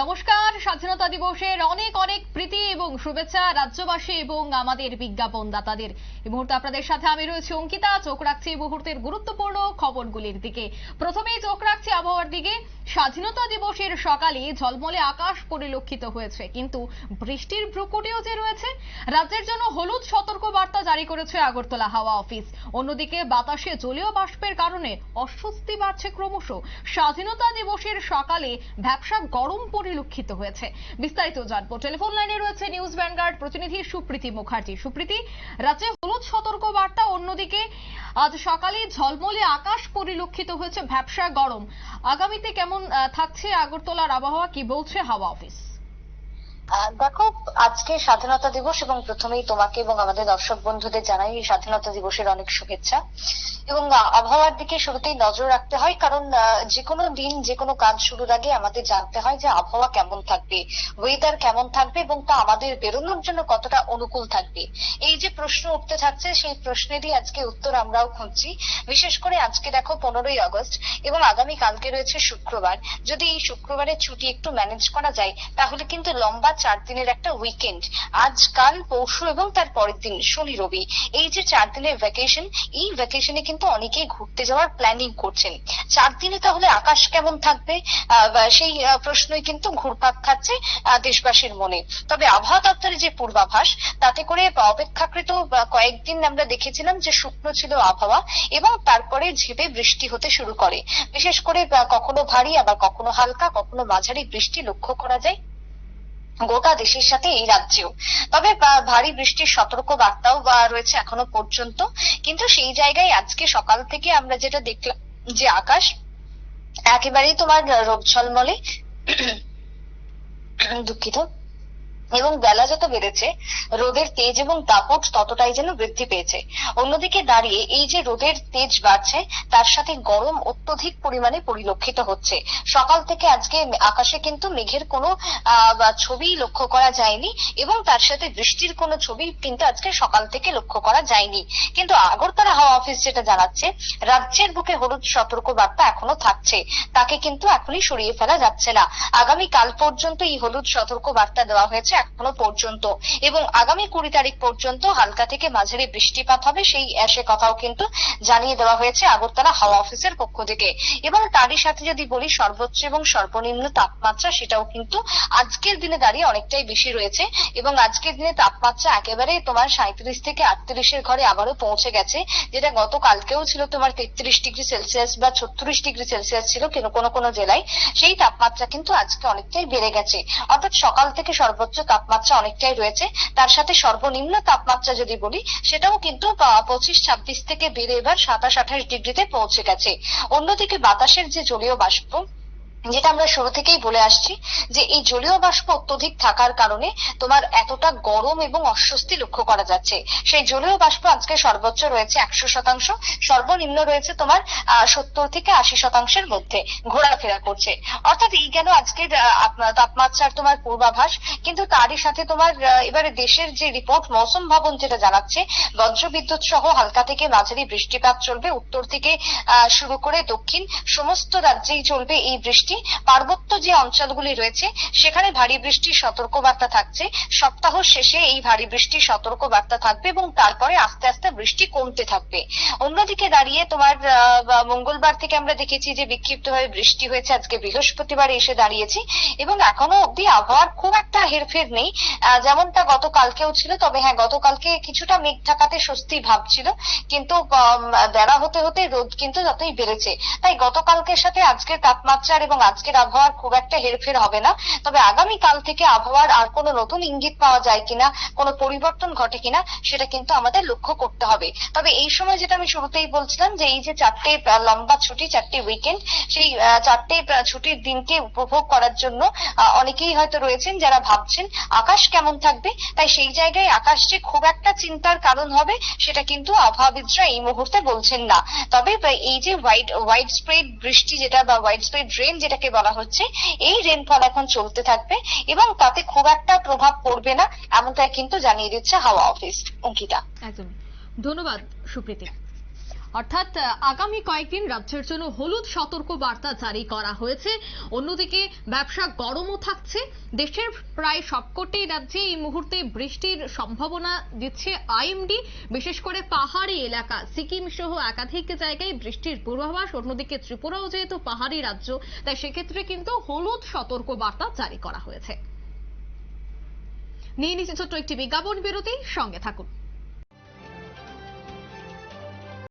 নমস্কার, স্বাধীনতা দিবসের অনেক অনেক প্রীতি এবং শুভেচ্ছা রাজ্যবাসী এবং আমাদের বিজ্ঞাপনদাতাদের। এই মুহূর্তে আপনাদের সাথে আমি রয়েছি অঙ্কিতা। চোখ রাখছি এই মুহূর্তের গুরুত্বপূর্ণ খবরগুলির দিকে। প্রথমেই চোখ রাখছি আবহাওয়ার দিকে। স্বাধীনতা দিবসের সকালে ঝলমলে আকাশ পরিলক্ষিত হয়েছে, কিন্তু বৃষ্টির ভ্রুকুটিও যে রয়েছে, রাজ্যের জন্য হলুদ সতর্ক বার্তা জারি করেছে আগরতলা হাওয়া অফিস। অন্যদিকে বাতাসে জলীয় বাষ্পের কারণে অস্বস্তি বাড়ছে ক্রমশ। স্বাধীনতা দিবসের সকালে ব্যবসা গরম পরিলক্ষিত হয়েছে। বিস্তারিত জানব। টেলিফোন লাইনে রয়েছে নিউজ ভ্যানগার্ড প্রতিনিধি সুপ্রীতি মুখার্জি। সুপ্রীতি, রাজ্যে হলুদ সতর্ক বার্তা অন্যদিকে আজ সকালে ঝলমলে আকাশ পরিলক্ষিত হয়েছে ব্যবসা গরম। আগামীতে কেমন থাকছে আগরতলার আবহাওয়া, কি বলছে হাওয়া অফিস? দেখো, আজকে স্বাধীনতা দিবস এবং প্রথমেই তোমাকে এবং আমাদের দর্শক বন্ধুদের জানাই স্বাধীনতা দিবসের অনেক শুভেচ্ছা। এবং আবহাওয়ার দিকে শুরুতেই নজর রাখতে হয়, কারণ যে কোনো দিন যে কোনো কাজ শুরুর আগে আমাদের জানতে হয় যে আবহাওয়া কেমন থাকবে ওয়েদার কেমন থাকবে এবং তা আমাদের বেরোনোর জন্য কতটা অনুকূল থাকবে। এই যে প্রশ্ন উঠতে থাকছে, সেই প্রশ্নেরই আজকে উত্তর আমরাও খুঁজছি। বিশেষ করে আজকে দেখো পনেরোই আগস্ট এবং আগামী কালকে রয়েছে শুক্রবার। যদি এই শুক্রবারের ছুটি একটু ম্যানেজ করা যায়, তাহলে কিন্তু লম্বা চার দিনের একটা উইকেন্ড আজ কাল, পরশু এবং তার পরের দিন, শনি, রবি। এই যে চার দিনের ভ্যাকেশন এই ভ্যাকেশনে কিন্তু অনেকেই ঘুরতে যাওয়ার প্ল্যানিং করছেন। চার দিনে তাহলে আকাশ কেমন থাকবে? সেই প্রশ্নই কিন্তু ঘুরপাক খাচ্ছে দেশবাসীর মনে। তবে আবহাওয়া দপ্তরের যে পূর্বাভাস, তাতে করে অপেক্ষাকৃত কয়েকদিন আমরা দেখেছিলাম যে শুকনো ছিল আবহাওয়া এবং তারপরে ঝেপে বৃষ্টি হতে শুরু করে। বিশেষ করে কখনো ভারী, আবার কখনো হালকা, কখনো মাঝারি বৃষ্টি লক্ষ্য করা যায়। গোটা দেশের সাথে এই রাজ্যেও। তবে ভারী বৃষ্টির সতর্ক বার্তাও বা, রয়েছে এখনও পর্যন্ত। কিন্তু সেই জায়গায় আজকে সকাল থেকে আমরা যেটা দেখলাম, যে আকাশ একেবারেই তোমার রোদ ঝলমলে। দুঃখিত। এবং বেলা যত বেড়েছে, রোদের তেজ এবং দাপট ততটাই যেন বৃদ্ধি পেয়েছে। অন্যদিকে দাঁড়িয়ে এই যে রোদের তেজ বাড়ছে, তার সাথে গরম অত্যধিক পরিমাণে পরিলক্ষিত হচ্ছে। সকাল থেকে আজকে আকাশে কিন্তু মেঘের কোনো ছবি লক্ষ্য করা যায়নি এবং তার সাথে বৃষ্টির কোনো ছবি কিন্তু আজকে সকাল থেকে লক্ষ্য করা যায়নি। কিন্তু আগরতলা হাওয়া অফিস যেটা জানাচ্ছে, রাজ্যের বুকে হলুদ সতর্ক বার্তা এখনও থাকছে। তাকে কিন্তু এখনই সরিয়ে ফেলা যাচ্ছে না। আগামী কাল পর্যন্ত এই হলুদ সতর্ক বার্তা দেওয়া হয়েছে। এখনও পর্যন্ত। এবং আগামী কুড়ি তারিখ পর্যন্ত হালকা থেকে মাঝারি বৃষ্টিপাত হবে, সেই সে কথাও কিন্তু জানিয়ে দেওয়া হয়েছে আগরতলা হাওয়া অফিসের পক্ষ থেকে। এবং তারই সাথে যদি বলি সর্বোচ্চ এবং সর্বনিম্ন তাপমাত্রা, সেটাও কিন্তু আজকের দিনে দাঁড়িয়ে অনেকটাই বেশি রয়েছে। এবং আজকের দিনে তাপমাত্রা একেবারে তোমার সাঁত্রিশ থেকে আটত্রিশের ঘরে আবারও পৌঁছে গেছে, যেটা গতকালকেও ছিল তোমার তেত্রিশ ডিগ্রি সেলসিয়াস বা ছত্রিশ ডিগ্রি সেলসিয়াস ছিল কিন্তু কোনো কোনো জেলায়। সেই তাপমাত্রা কিন্তু আজকে অনেকটাই বেড়ে গেছে। অর্থাৎ সকাল থেকে সর্বোচ্চ তাপমাত্রা অনেকটাই রয়েছে। তার সাথে সর্বনিম্ন তাপমাত্রা যদি বলি, সেটাও কিন্তু পঁচিশ, ছাব্বিশ থেকে বেড়ে এবার সাতাশ, আঠাশ ডিগ্রিতে পৌঁছে গেছে। অন্যদিকে বাতাসের যে জলীয় বাষ্প যেটা আমরা শুরু থেকেই বলে আসছি যে এই জলীয় বাষ্প অত্যধিক থাকার কারণে তোমার এতটা গরম এবং অস্বস্তি লক্ষ্য করা যাচ্ছে। সেই জলীয় বাষ্প আজকে সর্বোচ্চ রয়েছে একশো শতাংশ, সর্বনিম্ন রয়েছে তোমার সত্তর থেকে আশি শতাংশের মধ্যে ঘোরাফেরা করছে। অর্থাৎ এই গেল আজকের তাপমাত্রার তোমার পূর্বাভাস, কিন্তু তারই সাথে তোমার এবারে দেশের যে রিপোর্ট, মৌসুম ভবন যেটা জানাচ্ছে, বজ্রবিদ্যুৎ সহ হালকা থেকে মাঝারি বৃষ্টিপাত চলবে, উত্তর থেকে শুরু করে দক্ষিণ, সমস্ত রাজ্যেই চলবে এই বৃষ্টি। পার্বত্য যে অঞ্চলগুলি রয়েছে, সেখানে ভারী বৃষ্টির সতর্কবার্তা থাকছে। সপ্তাহ শেষে এই ভারী বৃষ্টির সতর্কবার্তা থাকবে এবং তারপরে আস্তে আস্তে বৃষ্টি কমতে থাকবে। অন্যদিকে দাঁড়িয়ে তোমার মঙ্গলবার থেকে আমরা দেখেছি যে বিক্ষিপ্তভাবে বৃষ্টি হয়েছে আজকে বৃহস্পতিবার এসে দাঁড়িয়েছি এবং এখনও অব্দি আবহাওয়ার খুব একটা হেরফের নেই। যেমনটা গতকালকেও ছিল, তবে হ্যাঁ গতকালকে কিছুটা মেঘ থাকাতে স্বস্তি ভাব ছিল। কিন্তু বেলা হতে হতে রোদ কিন্তু যতই বেড়েছে। তাই গতকালকের সাথে আজকের তাপমাত্রার এবং আজকের আবহাওয়ার খুব একটা হেরফের হবে না। তবে আগামী কাল থেকে আবহাওয়ার আর কোনো নতুন ইঙ্গিত পাওয়া যায় কিনা, কোনো পরিবর্তন ঘটে কিনা, সেটা কিন্তু আমাদের লক্ষ্য করতে হবে। তবে এই সময় যেটা আমি শুরুতেই বলছিলাম যে এই যে চারটে লম্বা ছুটি, চারটে উইকেন্ড সেই চারটে ছুটির দিনকে উপভোগ করার জন্য অনেকেই হয়তো রয়েছেন যারা ভাবছেন আকাশ কেমন থাকবে। তাই সেই জায়গায় আকাশ যে খুব একটা চিন্তার কারণ হবে, সেটা কিন্তু আবহাওয়াবিদরা এই মুহূর্তে বলছেন না। তবে এই যে হোয়াইট হোয়াইট স্প্রেড বৃষ্টি যেটা বা হোয়াইট স্প্রেড রেন যেটাকে বলা হচ্ছে, এই রেনফল এখন চলতে থাকবে এবং তাতে খুব একটা প্রভাব পড়বে না, এমনটাই কিন্তু জানিয়ে দিচ্ছে হাওয়া অফিস, অঙ্কিতা। একদম ধন্যবাদ সুপ্রীতি। অর্থাৎ আগামী কয়েকদিন রাজ্যের জন্য হলুদ সতর্ক বার্তা জারি করা হয়েছে। অন্যদিকে, ব্যবসা গরমও থাকছে। দেশের প্রায় সবকটি রাজ্যে এই মুহূর্তে বৃষ্টির সম্ভাবনা দিচ্ছে আইএমডি। বিশেষ করে পাহাড়ি এলাকা, সিকিম সহ একাধিক জায়গায় বৃষ্টির পূর্বাভাস। অন্যদিকে, ত্রিপুরাও যেহেতু পাহাড়ি রাজ্য, তাই সেক্ষেত্রে কিন্তু হলুদ সতর্ক বার্তা জারি করা হয়েছে। নিয়ে নিচ্ছে ছোট্ট একটি বিজ্ঞাপন বিরতি। সঙ্গে থাকুন।